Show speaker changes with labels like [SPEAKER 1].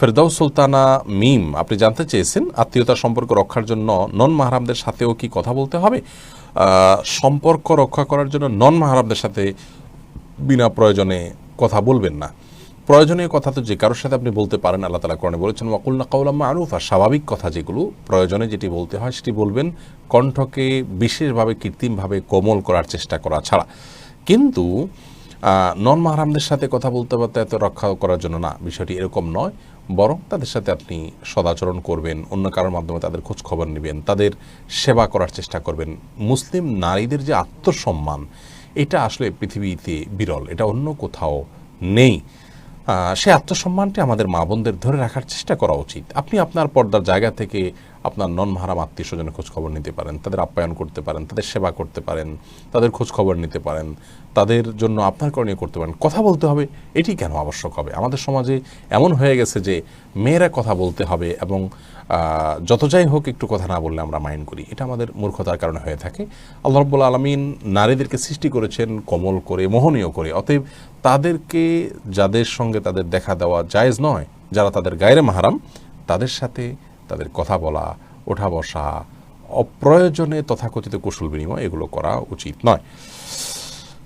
[SPEAKER 1] ফেরদাউস সুলতানা মিম, আপনি জানতে চেয়েছেন আত্মীয়তার সম্পর্ক রক্ষার জন্য নন মাহারামদের সাথেও কি কথা বলতে হবে? সম্পর্ক রক্ষা করার জন্য নন মাহারামদের সাথে বিনা প্রয়োজনে কথা বলবেন না। প্রয়োজনীয় কথা তো যে কারোর সাথে আপনি বলতে পারেন, আল্লাহ তালা কোরআনে বলেছেন ওয়াকুল্লা কাউলাম্মা আরুফ আর স্বাভাবিক কথা যেগুলো, প্রয়োজনে যেটি বলতে হয় সেটি বলবেন, কণ্ঠকে বিশেষভাবে কৃত্রিমভাবে কোমল করার চেষ্টা করা ছাড়া। কিন্তু নন মাহারামদের সাথে কথা বলতে বলতে এত রক্ষা করার জন্য না, বিষয়টি এরকম নয়, বরং তাদের সাথে আপনি সদাচরণ করবেন, অন্য কারোর মাধ্যমে তাদের খোঁজ খবর নেবেন, তাদের সেবা করার চেষ্টা করবেন। মুসলিম নারীদের যে আত্মসম্মান, এটা আসলে পৃথিবীতে বিরল, এটা অন্য কোথাও নেই। সে আত্মসম্মানটি আমাদের মা বোনদের ধরে রাখার চেষ্টা করা উচিত। আপনি আপনার পর্দার জায়গা থেকে আপনার নন মাহারাম আত্মীয় স্বজনের খোঁজ খবর নিতে পারেন, তাদের আপ্যায়ন করতে পারেন, তাদের সেবা করতে পারেন, তাদের খোঁজ খবর নিতে পারেন, তাদের জন্য আপনার করণীয় করতে পারেন। কথা বলতে হবে, এটি কেন আবশ্যক হবে? আমাদের সমাজে এমন হয়ে গেছে যে মেয়েরা কথা বলতে হবে এবং যত যাই হোক একটু কথা না বললে আমরা মাইন্ড করি। এটা আমাদের মূর্খতার কারণে হয়ে থাকে। আল্লাহ রব্বুল আলমিন নারীদেরকে সৃষ্টি করেছেন কোমল করে, মোহনীয় করে। অতএব তাদেরকে যাদের সঙ্গে তাদের দেখা দেওয়া জায়েজ নয়, যারা তাদের গায়ের মাহারাম, তাদের সাথে তাদের কথা বলা ওঠা বসা অপ্রয়োজনে তথাকথিত কৌশল বিনিময় এগুলো করা উচিত নয়।